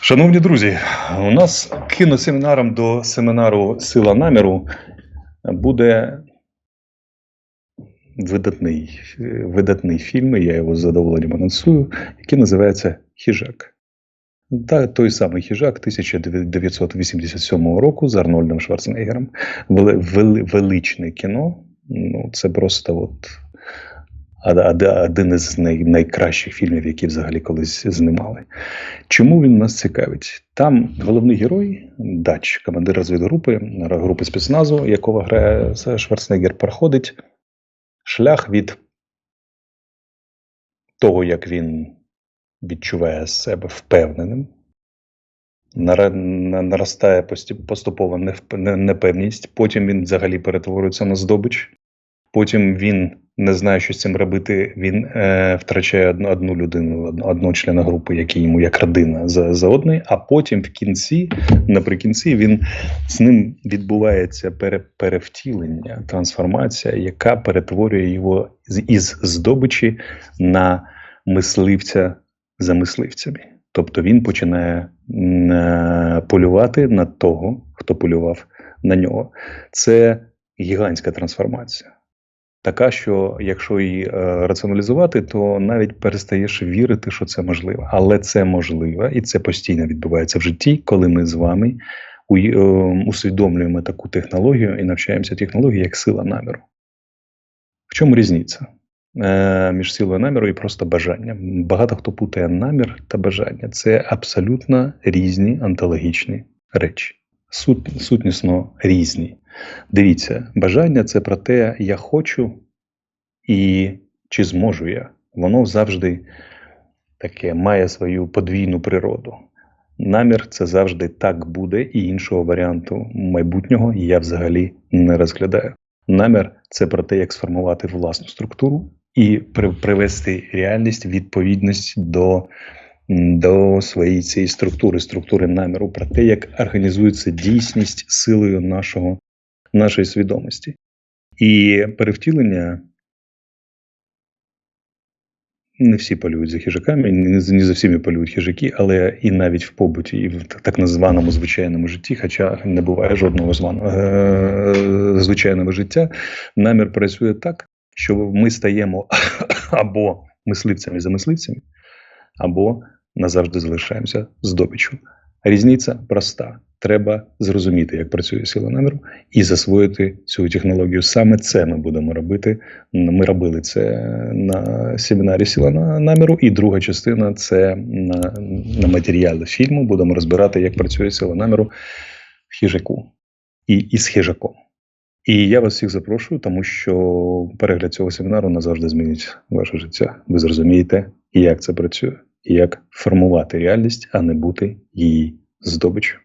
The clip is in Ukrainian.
Шановні друзі, у нас кіносемінаром до семінару Сила наміру буде видатний, видатний фільм, я його з задоволенням анонсую, який називається Хіжак. Та той самий хіжак 1987 року з Арнольдом Шварценеггером. Вели, вели, величне кіно. Ну, це просто от один із най, найкращих фільмів, які взагалі колись знімали. Чому він нас цікавить? Там головний герой, Дач, командир розвідгрупи, групи спецназу, якого грає Шварценеггер, проходить шлях від того, як він відчуває себе впевненим, наростає поступово непевність, потім він взагалі перетворюється на здобич. Потім він не знає, що з цим робити. Він е, втрачає одну, одну людину, одного члена групи, який йому як родина за, за одної, а потім в кінці, наприкінці, він з ним відбувається пере, перевтілення, трансформація, яка перетворює його з, із здобичі на мисливця за мисливцями. Тобто він починає е, полювати на того, хто полював на нього. Це гігантська трансформація. Така, що якщо її е, раціоналізувати, то навіть перестаєш вірити, що це можливо. Але це можливо, і це постійно відбувається в житті, коли ми з вами е, усвідомлюємо таку технологію і навчаємося технології як сила наміру. В чому різниця е, між силою наміру і просто бажанням? Багато хто путає намір та бажання. Це абсолютно різні онтологічні речі, Сут, сутнісно різні. Дивіться, бажання це про те, я хочу і чи зможу я. Воно завжди таке має свою подвійну природу. Намір це завжди так буде, і іншого варіанту майбутнього я взагалі не розглядаю. Намір це про те, як сформувати власну структуру і привести реальність відповідність до, до своєї цієї структури, структури наміру, про те, як організується дійсність силою нашого нашої свідомості. І перевтілення не всі полюють за хижаками, не, за всіми полюють хижаки, але і навіть в побуті, і в так названому звичайному житті, хоча не буває жодного званого е- звичайного життя, намір працює так, що ми стаємо або мисливцями за мисливцями, або назавжди залишаємося здобиччю. Різниця проста. Треба зрозуміти, як працює сила наміру, і засвоїти цю технологію. Саме це ми будемо робити. Ми робили це на семінарі сила на- наміру, і друга частина це на, на матеріалі фільму. Будемо розбирати, як працює сила наміру в хижаку і із хижаком. І я вас всіх запрошую, тому що перегляд цього семінару назавжди змінить ваше життя. Ви зрозумієте, як це працює, і як формувати реальність, а не бути її здобиччю.